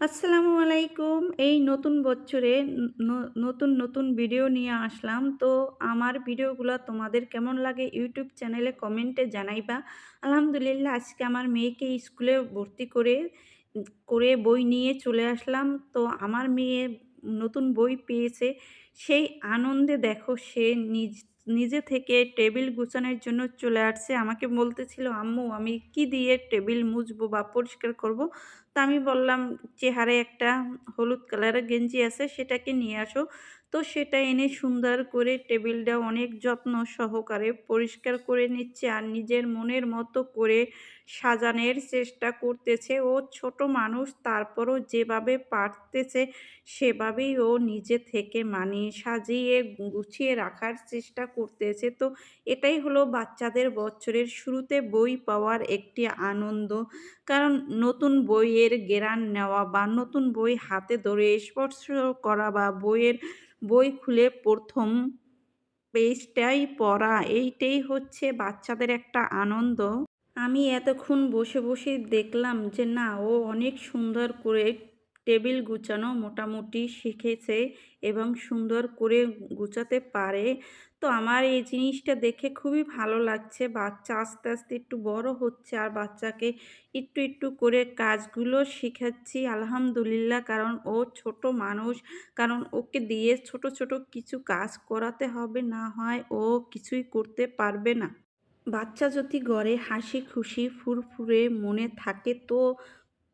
আসসালামু আলাইকুম। এই নতুন বছরে নতুন, নতুন ভিডিও নিয়ে আসলাম। তো আমার ভিডিওগুলো তোমাদের কেমন লাগে ইউটিউব চ্যানেলে কমেন্টে জানাইবা। আলহামদুলিল্লাহ আজকে আমার মেয়েকে স্কুলে ভর্তি করে, করে বই নিয়ে চলে আসলাম। তো আমার মেয়ে নতুন বই পেয়েছে। সেই আনন্দে দেখো সে নিজ নিজে থেকে টেবিল গুছানোর জন্য চলে আসছে। আমাকে বলতেছিল, "আম্মু আমি কি দিয়ে টেবিল মুছবো বা পরিষ্কার করব?" তা আমি বললাম, চেহারে একটা হলুদ কালারের গেঞ্জি আছে সেটাকে নিয়ে আসো।" তো সেটা এনে সুন্দর করে টেবিলটা অনেক যত্ন সহকারে পরিষ্কার করে নিচ্ছে আর নিজের মনের মতো করে সাজানোর চেষ্টা করতেছে। ও ছোট মানুষ, তারপরও যেভাবে পারতেছে সেভাবেই ও নিজে থেকে মানিয়ে সাজিয়ে গুছিয়ে রাখার চেষ্টা করতেছে। তো এটাই হলো বাচ্চাদের বছরের শুরুতে বই পাওয়ার একটি আনন্দ। কারণ নতুন বইয়ের ঘ্রাণ নেওয়া বা নতুন বই হাতে ধরে স্পর্শ করা বা বইয়ের বই খুলে প্রথম পেজটাই পড়া এইটাই হচ্ছে বাচ্চাদের একটা আনন্দ। আমি এতক্ষণ বসে, বসে দেখলাম যে না ও অনেক সুন্দর করে টেবিল গুছানো মোটামুটি শিখেছে এবং সুন্দর করে গুছাতে পারে। তো আমার এই জিনিসটা দেখে খুবই ভালো লাগছে। বাচ্চা আস্তে, আস্তে একটু বড় হচ্ছে আর বাচ্চাকে একটু, একটু করে কাজগুলো শিখাচ্ছি আলহামদুলিল্লাহ। কারণ ও ছোট মানুষ। কারণ ওকে দিয়ে ছোট, ছোট কিছু কাজ করাতে হবে না হয় ও কিছুই করতে পারবে না। বাচ্চা যদি ঘরে হাসি খুশি ফুরফুরে মনে থাকে তো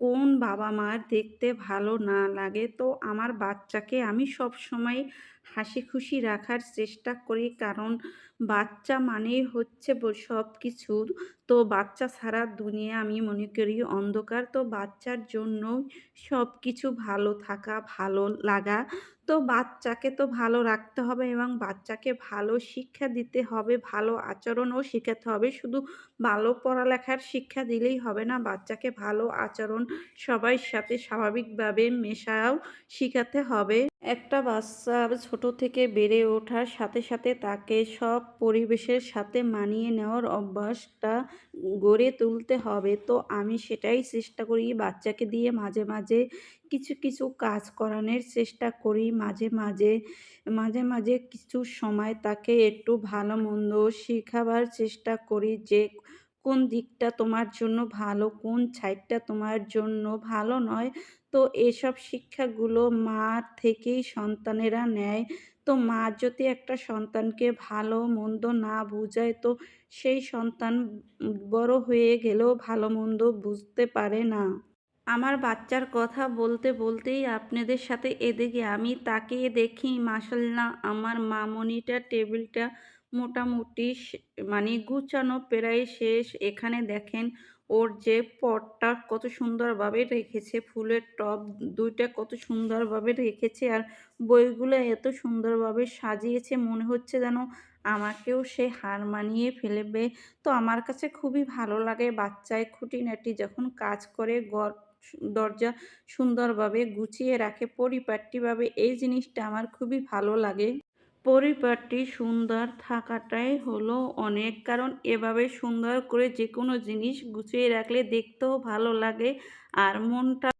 কোন বাবা-মার দেখতে ভালো না লাগে? তো আমার বাচ্চাকে আমি সবসময় হাসি খুশি রাখার চেষ্টা করি। কারণ বাচ্চা মানেই হচ্ছে সব সবকিছুর। তো বাচ্চা ছাড়া দুনিয়া আমি মনে করি অন্ধকার। তো বাচ্চার জন্যই সবকিছু ভালো থাকা, ভালো লাগা। তো বাচ্চাকে তো ভালো রাখতে হবে এবং বাচ্চাকে ভালো শিক্ষা দিতে হবে, ভালো আচরণও শেখাতে হবে। শুধু ভালো পড়ালেখার শিক্ষা দিলেই হবে না, বাচ্চাকে ভালো আচরণ সবার সাথে স্বাভাবিকভাবে মেশাও শেখাতে হবে। একটা বাচ্চা ছোট থেকে বেড়ে ওঠার সাথে, সাথে তাকে সব পরিবেশের সাথে মানিয়ে নেওয়ার অভ্যাসটা গড়ে তুলতে হবে। তো আমি সেটাই চেষ্টা করি বাচ্চাকে দিয়ে মাঝে, মাঝে কিছু, কিছু কাজ করানোর চেষ্টা করি। মাঝে, মাঝে, মাঝে, মাঝে কিছু সময় তাকে একটু ভালো-মন্দ শেখাবার চেষ্টা করি যে কোন দিকটা তোমার জন্য ভালো, কোন সাইডটা তোমার জন্য ভালো নয়। তো এসব শিক্ষাগুলো মার থেকেই সন্তানেরা নেয়। তো মা যদি একটা সন্তানকে ভালো-মন্দ না বুঝায় তো সেই সন্তান বড় হয়ে গেলেও ভালো-মন্দ বুঝতে পারে না। আমার বাচ্চার কথা বলতে, বলতেই আপনাদের সাথে এদিকে আমি তাকিয়ে দেখি মাশাআল্লাহ আমার মামনিটার টেবিলটা মোটামুটি মানে গুছানো প্রায় শেষ। এখানে দেখেন ওর যে পটটা কত সুন্দরভাবে রেখেছে, ফুলের টব দুইটা কত সুন্দরভাবে রেখেছে আর বইগুলো এত সুন্দরভাবে সাজিয়েছে মনে হচ্ছে যেন আমাকেও সে হার মানিয়ে ফেলবে। তো আমার কাছে খুবই ভালো লাগে বাচ্চায় খুঁটিনাটি যখন কাজ করে ঘর দরজা সুন্দরভাবে গুছিয়ে রাখে পরিপাটিভাবে এই জিনিসটা আমার খুবই ভালো লাগে। পরিপাটি সুন্দর থাকাটাই হলো অনেক। কারণ এভাবে সুন্দর করে যে কোনো জিনিস গুছিয়ে রাখলে দেখতেও ভালো লাগে আর মনটা